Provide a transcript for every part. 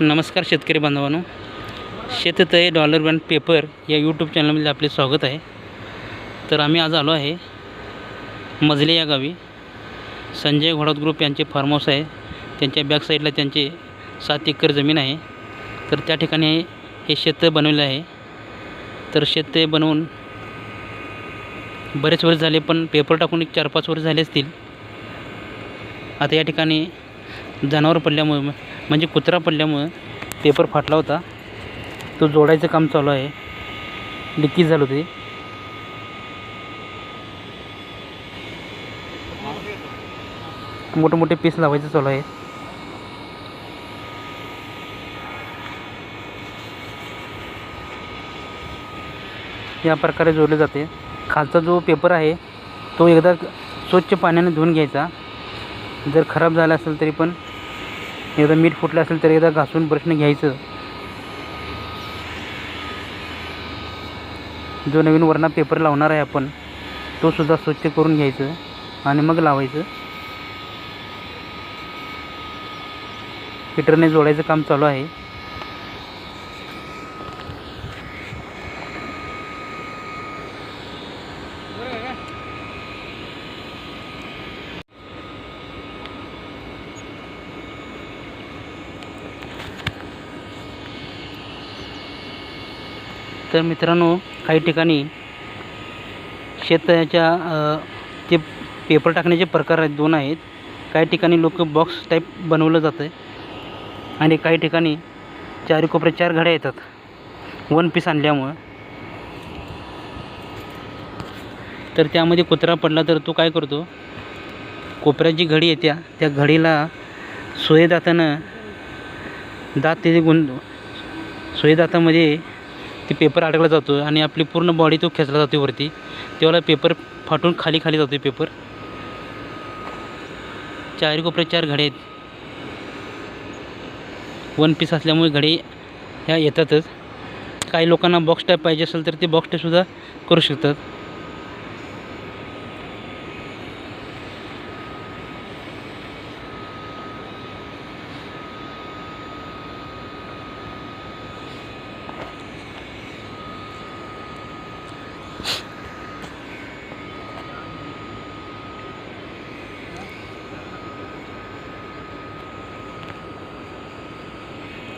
नमस्कार शेतकरी बांधवांनो. शेततळे डॉलर बँड पेपर या यूट्यूब चॅनलमध्ये आपले स्वागत आहे. तर आम्ही आज आलो आहे मजले या गावी. संजय घोडात ग्रुप यांचे फार्म हाऊस आहे. त्यांच्या बॅक साईडला त्यांचे सात एकर जमीन आहे. तर त्या ठिकाणी हे शेततळे बनवले आहे. तर शेततळे बनवून बरेच वर्ष झाले पण पेपर टाकून एक चार पाच वर्ष झाले असतील. आता या ठिकाणी जनावर पडल्यामुळे म्हणजे कुत्रा पडल्यामुळं पेपर फाटला होता. तो जोडायचं काम चालू आहे. लिकेज झालं होते. मोठे मोठे पीस लावायचं चालू आहे. या प्रकारे जोडले जाते. खालचा जो पेपर आहे तो एकदा स्वच्छ पाण्याने धुवून घ्यायचा. जर खराब झाला असेल तरी पण एकदा मीठ फुटलं असेल तर एकदा घासून ब्रशने घ्यायचं. जो नवीन वरना पेपर लावणार आहे आपण तो सुद्धा स्वच्छ करून घ्यायचं आणि मग लावायचं. हिटरने जोडायचं काम चालू आहे. तर मित्रांनो काही ठिकाणी शेताच्या ते जे पेपर टाकण्याचे प्रकार आहेत दोन आहेत. काही ठिकाणी लोक बॉक्स टाईप बनवलं जातं आहे आणि काही ठिकाणी चारी कोपऱ्या चार घड्या येतात. वन पीस आणल्यामुळं. तर त्यामध्ये कुत्रा पडला तर तो काय करतो? कोपऱ्यात जी घडी येत्या त्या घडीला सोये दातानं दात तिथे गुंत सोये दातामध्ये ते पेपर अडकला जातो आणि आपली पूर्ण बॉडी तो खेचला जातो वरती. तेव्हा पेपर फाटून खाली खाली जातो पेपर. चारी कोपऱ्यात चार घडे आहेत. वन पीस असल्यामुळे घडे ह्या येतातच. काही लोकांना बॉक्स टाईप पाहिजे असेल तर ते बॉक्स टाईपसुद्धा करू शकतात.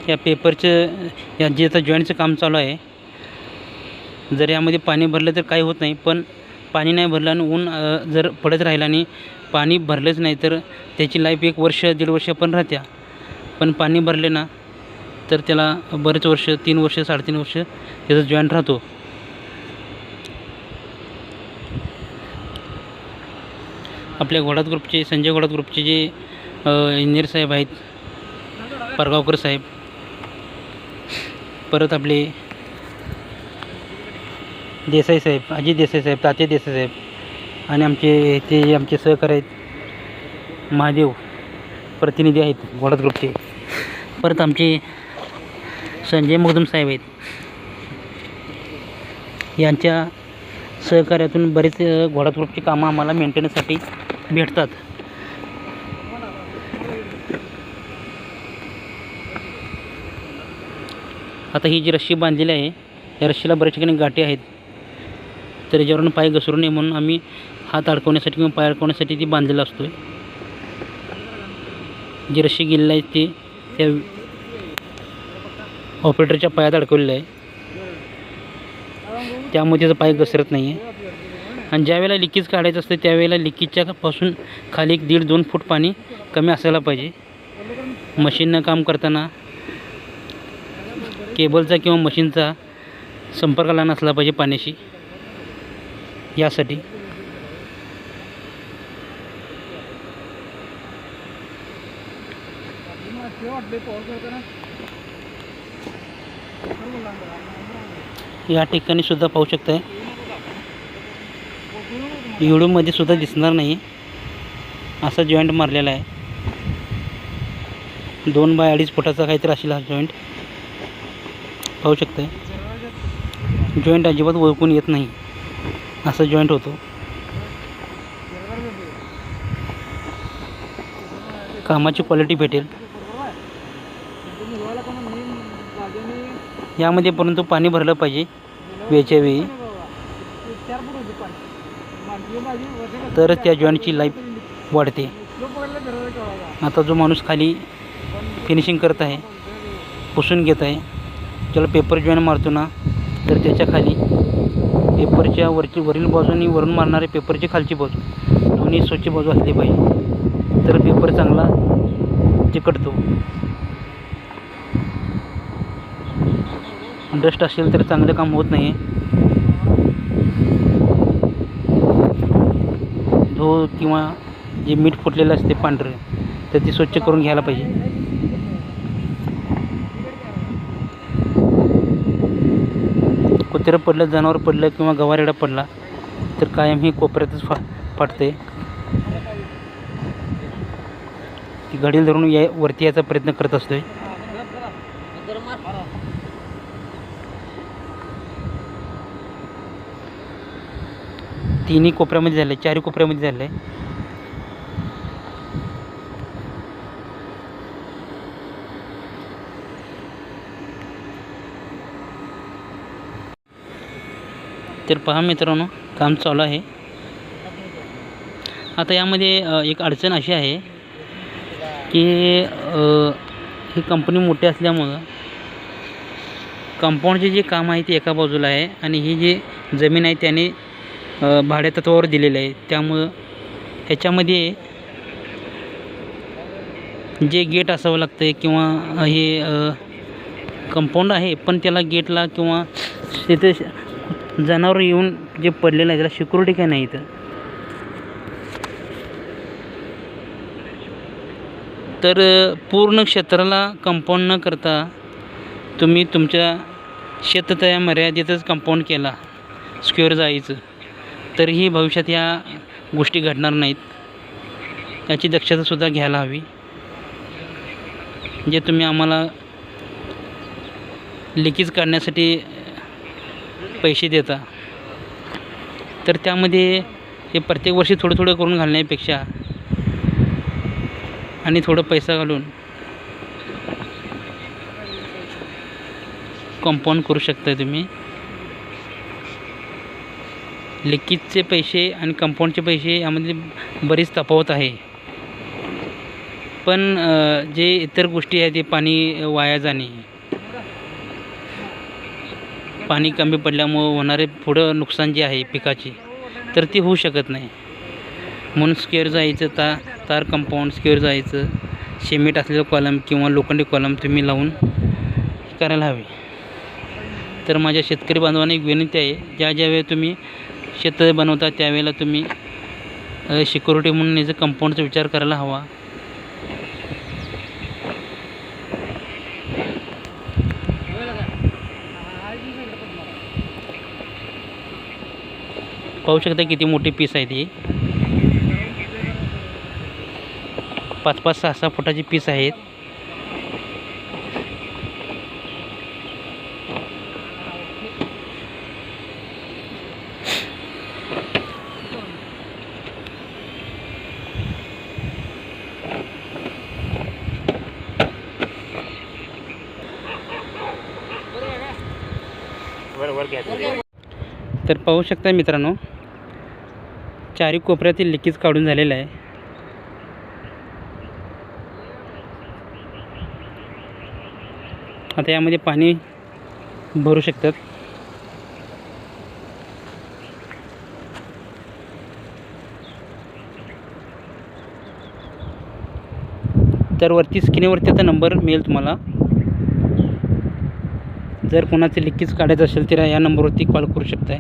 या पेपरचं या जे आता जॉईंटचं काम चालू आहे जर यामध्ये पाणी भरलं तर काही होत नाही पण पाणी नाही भरलं आणि ऊन जर पडत राहिलं आणि पाणी भरलंच नाही तर त्याची लाईफ एक वर्ष दीड वर्ष पण राहत्या. पण पाणी भरले ना तर त्याला बरेच वर्ष तीन वर्ष साडेतीन वर्ष त्याचा जॉईंट राहतो. आपल्या घोडात ग्रुपचे संजय घोडात ग्रुपचे जे इंजिनियर साहेब आहेत परगावकर साहेब परत आपले देसाई साहेब अजित देसाई साहेब तात्या देसाई साहेब आणि आमचे ते आमचे सहकार आहेत महादेव प्रतिनिधी आहेत घोडात ग्रुपचे. परत आमचे संजय मुगदम साहेब आहेत. यांच्या सहकार्यातून बरेच अ, ग्रुपची कामं आम्हाला मेंटेनन्ससाठी भेटतात. आता ही जी रस्सी बांधलेली आहे या रस्सीला बऱ्याच ठिकाणी गाठी आहेत. तर याच्यावरून पाय घसरू नये म्हणून आम्ही हात अडकवण्यासाठी किंवा पाय अडकवण्यासाठी ती बांधलेला असतो आहे जी रस्सी गेलेली आहे ती त्या ऑपरेटरच्या पायात अडकवलेलं आहे. त्यामुळे त्याचा पाय घसरत नाही आहे आणि ज्यावेळेला लिकेज काढायचं असतं त्यावेळेला लिकेजच्या पासून खाली एक दीड दोन फूट पाणी कमी असायला पाहिजे. मशीननं काम करताना केबलचा किंवा मशीनचा संपर्कला नसला पाहिजे पाण्याशी. यासाठी. या ठिकाणी सुद्धा पाहू आहे व्हिडिओमध्ये सुद्धा दिसणार नाही. असा जॉईंट मारलेला आहे. दोन बाय अडीच फुटाचा काहीतरी असेल हा जॉईंट पाहू शकताय. जॉईंट अजिबात ओळखून येत नाही. असा जॉईंट होतो. कामाची क्वालिटी भेटेल. यामध्ये परंतु पाणी भरलं पाहिजे. वेळच्या वेळी. तर त्या जॉईंटची लाईफ वाढते. आता जो माणूस खाली फिनिशिंग करत आहे पुसून घेत आहे ज्याला पेपर जॉईन मारतो ना तर त्याच्याखाली पेपरच्या वरची वरील बाजू आणि वरून मारणारे पेपरची खालची बाजू. दोन्ही स्वच्छ बाजू असली पाहिजे. तर पेपर चांगला चिकटतो. डस्ट असेल तर चांगलं काम होत नाही धो किंवा जे मीठ फुटलेलं असते पांढरं तर ते स्वच्छ करून घ्यायला पाहिजे. कुत्र्यां पडलं जनावर पडलं किंवा गवारेडा पडला तर कायम ही कोपऱ्यातच फा फाटते. ती घडील धरून या वरती यायचा प्रयत्न करत असतोय. तिन्ही कोपऱ्यामध्ये झालं आहे चारही कोपऱ्यामध्ये झालं आहे तर पहा मित्रांनो काम चालू आहे. आता यामध्ये एक अडचण अशी आहे की ही कंपनी मोठी असल्यामुळं कंपाऊंडचे जे काम आहे ते एका बाजूला आहे आणि ही जी जमीन आहे त्याने भाडेतत्वावर दिलेलं आहे. त्यामुळं ह्याच्यामध्ये जे गेट असावं लागतं आहे किंवा हे कंपाऊंड आहे पण त्याला गेटला किंवा तिथे जनावर येऊन जे पडलेलं आहे त्याला सिक्युरिटी काय नाही इथं. तर पूर्ण क्षेत्राला कंपाऊंड न करता तुम्ही तुमच्या शेततया मर्यादेतच कंपाऊंड केला स्क्वेअर जायचं. तरीही भविष्यात या गोष्टी घडणार नाहीत. याची दक्षतासुद्धा घ्यायला हवी. जे तुम्ही आम्हाला लिकेज काढण्यासाठी पैसे देता. तर त्यामध्ये हे प्रत्येक वर्षी थोडं थोडं करून घालण्यापेक्षा आणि थोडं पैसा घालून कंपाऊंड करू शकता तुम्ही. लिकेजचे पैसे आणि कंपाऊंडचे पैसे यामध्ये बरीच तफावत आहे. पण जे इतर गोष्टी आहेत ते पाणी वाया जाणे पाणी कमी पडल्यामुळं होणारे पुढं नुकसान जे आहे पिकाची तर ती होऊ शकत नाही. म्हणून स्केअर जायचं ता तार कंपाऊंड स्केअर जायचं सिमेंट असलेलं कॉलम किंवा लोखंडी कॉलम तुम्ही लावून करायला हवे. तर माझ्या शेतकरी बांधवांना एक विनंती आहे ज्या ज्यावेळी तुम्ही शेत बनवता त्यावेळेला तुम्ही सिक्युरिटी म्हणून याचं कंपाऊंडचा विचार करायला हवा. पाहू शकता किती मोठी पीस आहे ती. पाच पाच सहा सहा फुटाची पीस आहेत. तर पाहू शकता मित्रांनो चारी कोपऱ्यातील लिकेज काढून झालेलं आहे. आता यामध्ये पाणी भरू शकतात. तर वरती स्क्रीनवरती आता नंबर मिळेल तुम्हाला. जर कोणाचे लिकेज काढायचं असेल तर या नंबरवरती कॉल करू शकताय.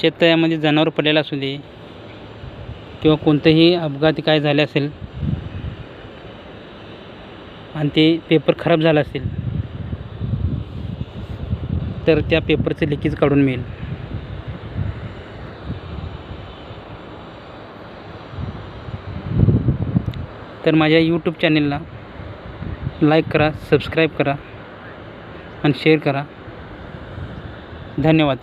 शेततळ्यामध्ये जनावर पडलेलं असू दे किंवा कोणतंही अपघात काय झाले असेल आणि ते पेपर खराब झाला असेल तर त्या पेपरचं लिकेज काढून मिळेल. तर माझ्या यूट्यूब चॅनेलला लाईक करा सबस्क्राईब करा आणि शेअर करा. धन्यवाद.